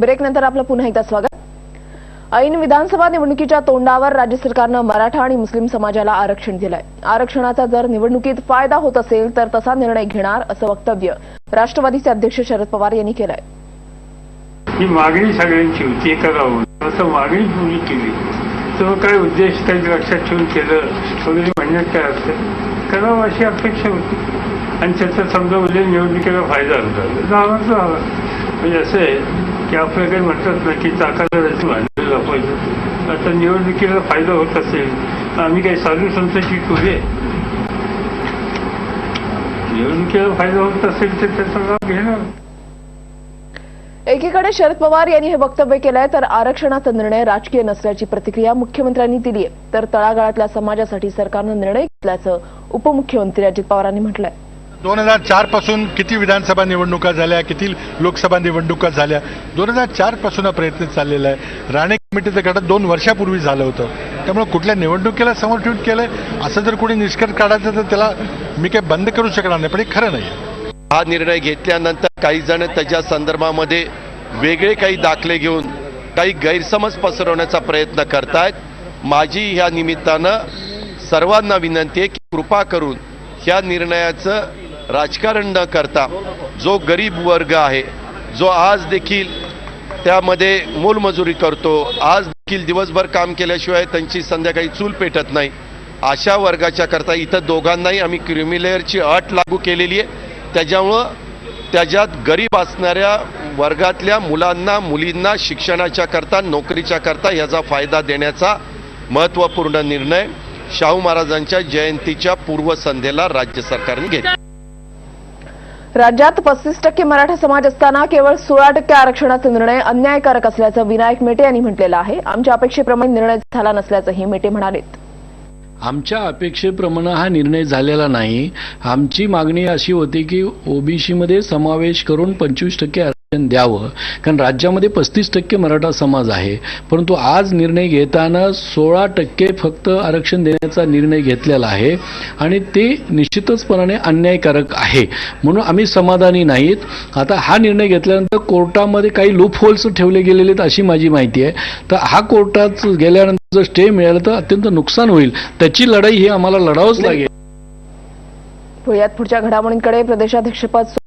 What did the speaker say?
Break नंतर आपलं पुन्हा एकदा स्वागत. ऐन विधानसभा निवडणुकीच्या तोंडावर राज्य सरकारनं मराठा आणि मुस्लिम समाजाला आरक्षण दिलंय. आरक्षणाचा जर निवडणुकीत फायदा होत असेल तर तसा निर्णय घेणार असं वक्तव्य राष्ट्रवादीचे अध्यक्ष शरद पवार यांनी केलंय. ही मागणी सगळ्यांची होती एका करावं असं मागणी पूर्ण केली? तो काय उद्देश काही लक्षात ठेवून केलं? वगैरे म्हणण्यात काय असतं करावं अशी अपेक्षा होती. आणि त्याचा समजा उद्या निवडणुकीला फायदा होता. जावं म्हणजे असं आहे की काही म्हणतात ना की चाकाला रची बांधलेलं पाहिजे आता निवडणुकीला फायदा होत असेल आम्ही काही साधू संतांची टोले निवडणुकीला फायदा होत असेल तर त्याचा लाभ घेणार. एकीकडे शरद पवार यांनी हे वक्तव्य केलंय तर आरक्षणाचा निर्णय राजकीय नसल्याची प्रतिक्रिया मुख्यमंत्र्यांनी दिली आहे तर तळागाळातल्या समाजासाठी सरकारनं निर्णय घेतल्याचं उपमुख्यमंत्री अजित पवारांनी म्हटलंय. दोन हजार चारपासून किती विधानसभा निवडणुका झाल्या किती लोकसभा निवडणुका झाल्या? दोन हजार चारपासून हा प्रयत्न चाललेला आहे. राणे कमिटीचं गटात दोन वर्षापूर्वी झालं होतं. त्यामुळे कुठल्या निवडणुकीला समोर ठेवून आहे असं जर कोणी निष्कर्ष काढायचं तर त्याला मी काही बंद करू शकणार नाही पण हे खरं नाही. हा निर्णय घेतल्यानंतर काही जण त्याच्या संदर्भामध्ये वेगळे काही दाखले घेऊन काही गैरसमज पसरवण्याचा प्रयत्न करतायत. माझी ह्या निमित्तानं सर्वांना विनंती आहे की कृपा करून ह्या निर्णयाचं राजकारण न करता जो गरीब वर्ग आहे जो आज देखील त्यामध्ये मोलमजुरी करतो आज देखील दिवसभर काम केल्याशिवाय त्यांची संध्याकाळी चूल पेटत नाही अशा वर्गाच्या करता इथं दोघांनाही आम्ही क्रिमिलेअरची अट लागू केलेली आहे. त्याच्यामुळं त्याच्यात गरीब असणाऱ्या वर्गातल्या मुलांना मुलींना शिक्षणाच्या करता नोकरीच्या करता याचा फायदा देण्याचा महत्त्वपूर्ण निर्णय शाहू महाराजांच्या जयंतीच्या पूर्वसंध्येला राज्य सरकारने घेतला. राज्यात पस्तीस टक्के मराठा समाज असताना केवळ सोळा टक्के आरक्षणाचा निर्णय अन्यायकारक असल्याचं विनायक मेटे यांनी म्हटलेलं आहे. आमच्या अपेक्षेप्रमाणे निर्णय झाला नसल्याचंही मेटे म्हणालेत. आमच्या अपेक्षेप्रमाणे हा निर्णय झालेला नाही. आमची मागणी अशी होती की ओबीसीमध्ये समावेश करून पंचवीस टक्के द्यावं. कारण राज्यामध्ये पस्तीस टक्के मराठा समाज आहे. परंतु आज निर्णय घेताना सोळा टक्के फक्त आरक्षण देण्याचा निर्णय घेतलेला आहे. आणि ते निश्चितचपणाने अन्यायकारक आहे. म्हणून आम्ही समाधानी नाहीत. आता हा निर्णय घेतल्यानंतर कोर्टामध्ये काही लूप होल्स ठेवले गेलेले आहेत अशी माझी माहिती आहे. तर हा कोर्टात गेल्यानंतर जर स्टे मिळाला तर अत्यंत नुकसान होईल. त्याची लढाई ही आम्हाला लढावंच लागेल. पुढच्या घडामोडींकडे प्रदेशाध्यक्षपद